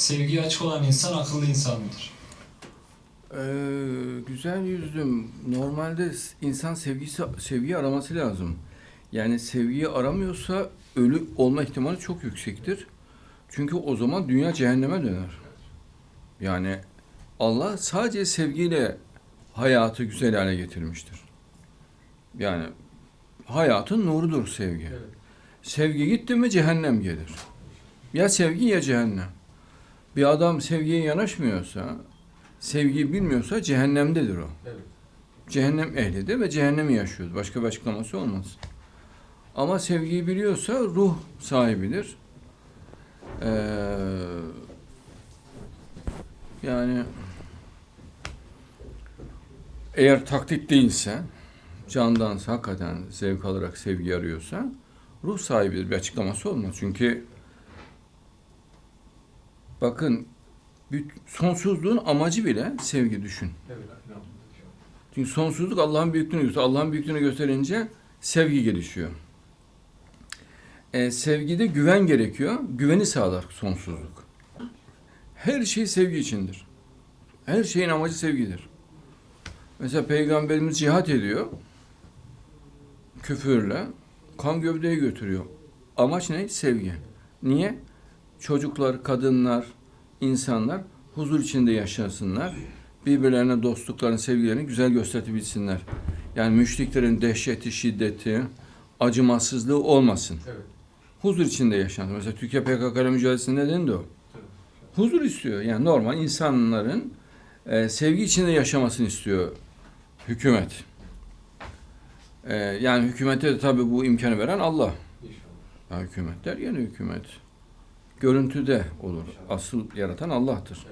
Sevgiye açık olan insan akıllı insandır. Ee, güzel yüzdüm. Normalde insan sevgisi sevgiyi araması lazım. Yani sevgiyi aramıyorsa ölü olma ihtimali çok yüksektir. Çünkü o zaman dünya cehenneme döner. Yani Allah sadece sevgiyle hayatı güzel hale getirmiştir. Yani hayatın nurudur sevgi. Sevgi gitti mi cehennem gelir. Ya sevgi ya cehennem. Bir adam sevgiye yanaşmıyorsa, sevgiyi bilmiyorsa cehennemdedir o. Cehennem ehlidir ve cehennemi yaşıyor. Başka bir açıklaması olmaz. Ama sevgiyi biliyorsa ruh sahibidir. Ee, yani eğer taklit değilse, candansa, hakikaten zevk alarak sevgi arıyorsa, ruh sahibidir. Bir açıklaması olmaz. Çünkü bakın sonsuzluğun amacı bile sevgi düşün. Çünkü sonsuzluk Allah'ın büyüklüğünü gösteriyor. Allah'ın büyüklüğünü gösterince sevgi gelişiyor. Ee, sevgide güven gerekiyor. Güveni sağlar sonsuzluk. Her şey sevgi içindir. Her şeyin amacı sevgidir. Mesela Peygamberimiz cihat ediyor. Küfürle. Kan gövdeyi götürüyor. Amaç ne? Sevgi. Niye? Çocuklar, kadınlar, insanlar huzur içinde yaşasınlar. Birbirlerine dostluklarını, sevgilerini güzel gösterebilsinler. Yani müşriklerin dehşeti, şiddeti, acımasızlığı olmasın. Evet. Huzur içinde yaşansın. Mesela Türkiye PKK ile mücadelesinin nedeni de o. Huzur istiyor. Yani normal insanların e, sevgi içinde yaşamasını istiyor hükümet. E, yani hükümete de tabii bu imkanı veren Allah. İnşallah. Ya hükümetler yeni hükümet. Görüntüde olur. Asıl yaratan Allah'tır.